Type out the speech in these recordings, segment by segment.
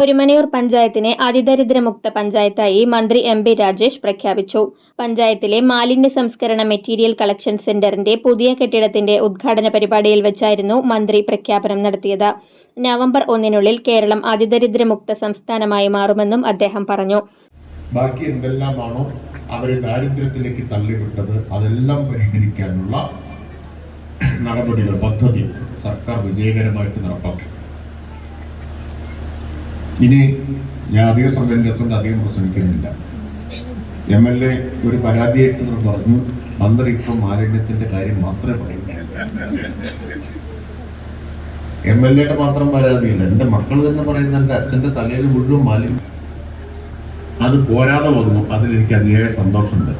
ഒരുമനയൂർ പഞ്ചായത്തിനെ അതിദരിദ്രമുക്ത പഞ്ചായത്തായി മന്ത്രി M P Rajesh പ്രഖ്യാപിച്ചു. പഞ്ചായത്തിലെ മാലിന്യ സംസ്കരണ മെറ്റീരിയൽ കളക്ഷൻ സെന്ററിന്റെ പുതിയ കെട്ടിടത്തിന്റെ ഉദ്ഘാടന പരിപാടിയിൽ വെച്ചായിരുന്നു മന്ത്രി പ്രഖ്യാപനം നടത്തിയത്. നവംബർ ഒന്നിനുള്ളിൽ കേരളം അതിദരിദ്രമുക്ത സംസ്ഥാനമായി മാറുമെന്നും അദ്ദേഹം പറഞ്ഞു. ബാക്കി എന്തെല്ലാമാണോ അവരെ ദാരിദ്ര്യത്തിലേക്ക് തള്ളിവിട്ടത് അതെല്ലാം പരിഹരിക്കാനുള്ള നടപടികൾ പദ്ധതി സർക്കാർ വിജയകരമായിട്ട് നടപ്പാക്കി. ഇനി ഞാൻ അധിക സമയത്തുകൊണ്ട് അധികം പ്രസംഗിക്കുന്നില്ല എം എൽ എ ഒരു പരാതിയായിട്ട് പറഞ്ഞു. ഇപ്പം മാലിന്യത്തിന്റെ കാര്യം മാത്രമേ പറയുന്നുള്ളൂ. എം എൽ എയുടെ മാത്രം പരാതിയില്ല. എന്റെ മക്കൾ തന്നെ പറയുന്ന എന്റെ അച്ഛന്റെ തലയിൽ മുഴുവൻ മാലിന്യം. അത് പോരാതെ വന്നു. അതിലെനിക്ക് അതിയായ സന്തോഷമുണ്ട്.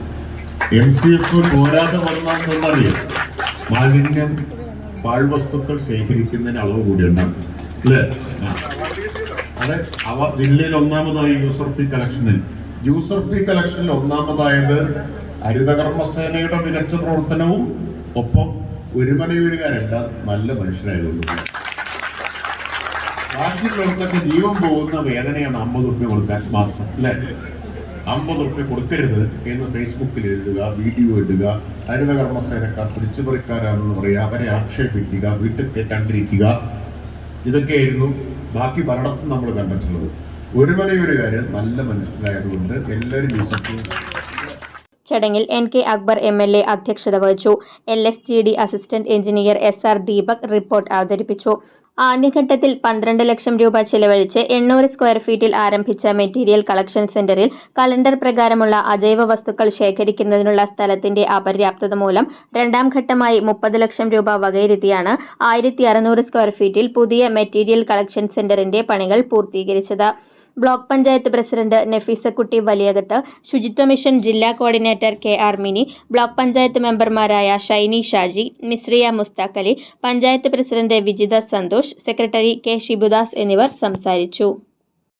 എം സി എഫ് പോരാതെ വന്നറിയാം മാലിന്യം പാഴ്വസ്തുക്കൾ ശേഖരിക്കുന്നതിന് അളവ് കൂടി ഉണ്ടാകും അല്ലേ. അത് അവ ജില്ലയിൽ ഒന്നാമതായി യൂസർ ഫീ കളക്ഷനിൽ യൂസർ ഫീ കളക്ഷനിൽ ഒന്നാമതായത് ഹരിതകർമ്മസേനയുടെ മികച്ച പ്രവർത്തനവും ഒപ്പം ഒരുമനയൂരുകാരല്ല നല്ല മനുഷ്യരായതുകൊണ്ട് ബാക്കിയുള്ളവർക്കൊക്കെ ജീവൻ പോകുന്ന വേദനയാണ് അമ്പത് റുപ്യ കൊടുക്കാൻ മാസം അല്ലേ? അമ്പത് റുപ്യ കൊടുക്കരുത് എന്ന് ഫേസ്ബുക്കിൽ എഴുതുക വീഡിയോ ഇടുക ഹരിതകർമ്മസേനക്കാർ പിടിച്ചുപറിക്കാരാണെന്ന് പറയുക അവരെ ആക്ഷേപിക്കുക വീട്ടിൽ കയറ്റാണ്ടിരിക്കുക. ഇതൊക്കെയായിരുന്നു ബാക്കി പലയിടത്തും നമ്മൾ കണ്ടിട്ടുള്ളത്. ഒരുമനയൂരുകാര് നല്ല മനസ്സിലായതുകൊണ്ട് എല്ലാവരും വിശ്വസിച്ചു ചടങ്ങിൽ N K Akbar M L A അധ്യക്ഷത വഹിച്ചു. L S G D assistant engineer S R Deepak report അവതരിപ്പിച്ചു. ആദ്യഘട്ടത്തിൽ പന്ത്രണ്ട് ലക്ഷം രൂപ ചെലവഴിച്ച് എണ്ണൂറ് സ്ക്വയർ ഫീറ്റിൽ ആരംഭിച്ച മെറ്റീരിയൽ കളക്ഷൻ സെന്ററിൽ കലണ്ടർ പ്രകാരമുള്ള അജൈവ വസ്തുക്കൾ ശേഖരിക്കുന്നതിനുള്ള സ്ഥലത്തിന്റെ അപര്യാപ്തത മൂലം രണ്ടാം ഘട്ടമായി മുപ്പത് ലക്ഷം രൂപ വകയിരുത്തിയാണ് ആയിരത്തി സ്ക്വയർ ഫീറ്റിൽ പുതിയ മെറ്റീരിയൽ കളക്ഷൻ സെന്ററിന്റെ പണികൾ പൂർത്തീകരിച്ചത്. Block panchayat president Nafeesakutty Valiyakath Suchitwa mission ജില്ലാ coordinator K R Mini block panchayat മെമ്പർമാരായ Shiny Shaji Mishriya Musthaq panchayat president Vijitha Santhosh secretary K Shibudas എന്നിവർ സംസാരിച്ചു.